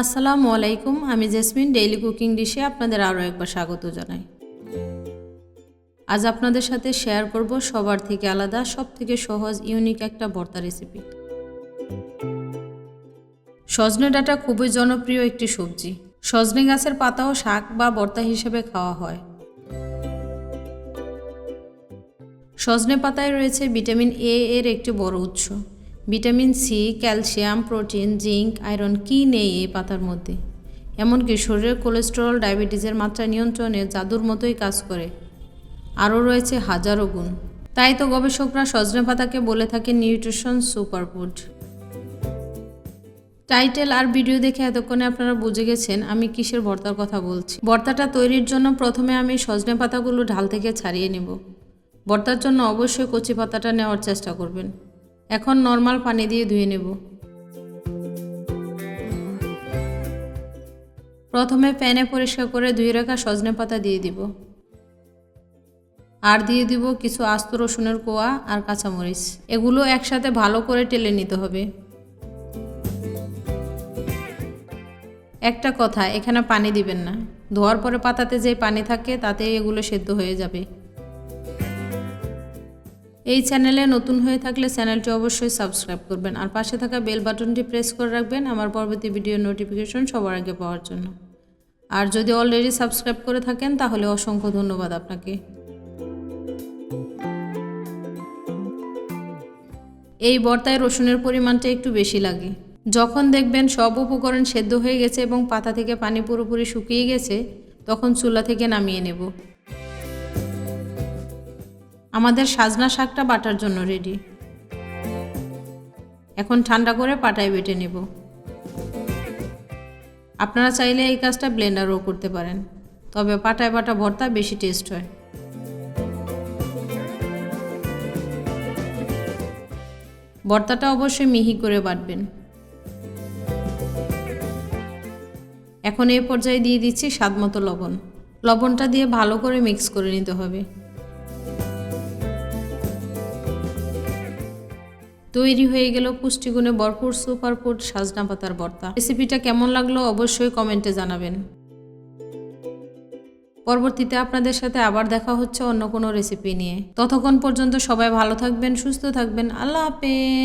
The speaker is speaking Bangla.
আসসালামু আলাইকুম, আমি জেসমিন ডেইলি কুকিং ডিশে আপনাদের আরও একবার স্বাগত জানাই। আজ আপনাদের সাথে শেয়ার করব সবার থেকে আলাদা সব থেকে সহজ ইউনিক একটা ভর্তা রেসিপি সজনে ডাটা খুবই জনপ্রিয় একটি সবজি। সজনে গাছের পাতাও শাক বা ভর্তা হিসেবে খাওয়া হয়। সজনে পাতায় রয়েছে ভিটামিন এ এর একটি বড় উৎস। Vitamin C, calcium, protein, zinc, iron, কি নেই এই পাতার মধ্যে? এমনকি শরীরের কোলেস্টেরল, ডায়াবেটিসের মাত্রা নিয়ন্ত্রণে জাদুর মতোই কাজ করে। আরও রয়েছে হাজারো গুণ। তাই তো গবেষকরা সজনে পাতাকে বলে থাকে নিউট্রিশন সুপারফুড। টাইটেল আর ভিডিও দেখে এতক্ষণে আপনারা বুঝে গেছেন আমি কিসের ভর্তার কথা বলছি। ভর্তাটা তৈরির জন্য প্রথমে আমি সজনে পাতাগুলো ঢাল থেকে ছাড়িয়ে নেব। ভর্তার জন্য অবশ্যই কচি পাতাটা নেওয়ার চেষ্টা করবেন। এখন নর্মাল পানি দিয়ে ধুয়ে নেব। প্রথমে প্যানে পরিষ্কার করে ধুয়ে রাখা সজনে পাতা দিয়ে দিব। আর দিয়ে দিব কিছু আস্ত রসুনের কোয়া আর কাঁচামরিচ। এগুলো একসাথে ভালো করে টেলে নিতে হবে। একটা কথা, এখানে পানি দিবেন না। ধোয়ার পরে পাতাতে যে পানি থাকে তাতে এগুলো সেদ্ধ হয়ে যাবে। এই চ্যানেলে নতুন হয়ে থাকলে চ্যানেলটি অবশ্যই সাবস্ক্রাইব করবেন আর পাশে থাকা বেল বাটনটি প্রেস করে রাখবেন আমার পরবর্তী ভিডিও নোটিফিকেশন সবার আগে পাওয়ার জন্য। আর যদি অলরেডি সাবস্ক্রাইব করে থাকেন, তাহলে অসংখ্য ধন্যবাদ আপনাকে। এই বর্তায় রসুনের পরিমাণটা একটু বেশি লাগে। যখন দেখবেন সব উপকরণ সেদ্ধ হয়ে গেছে এবং পাতা থেকে পানি পুরোপুরি শুকিয়ে গেছে, তখন চুলা থেকে নামিয়ে নেব। আমাদের সাজনা শাকটা বাটার জন্য রেডি এখন ঠান্ডা করে পাটায় বেটে নেব। আপনারা চাইলে এই কাজটা ব্লেন্ডারও করতে পারেন, তবে পাটায় বাটা ভর্তা বেশি টেস্ট হয়। ভর্তাটা অবশ্যই মিহি করে বাটবেন। এখন এই পর্যায়ে দিয়ে দিচ্ছি স্বাদ মতো লবণ। লবণটা দিয়ে ভালো করে মিক্স করে নিতে হবে। তৈরি হয়ে গেল পুষ্টিগুণে ভরপুর সুপার ফুড সাজনা পাতার ভর্তা। রেসিপিটা কেমন লাগল অবশ্যই কমেন্টে জানাবেন। পরবর্তীতে আপনাদের সাথে আবার দেখা হচ্ছে অন্য কোনো রেসিপি নিয়ে। ততক্ষণ পর্যন্ত সবাই ভালো থাকবেন, সুস্থ থাকবেন। আল্লাহ হাফেজ।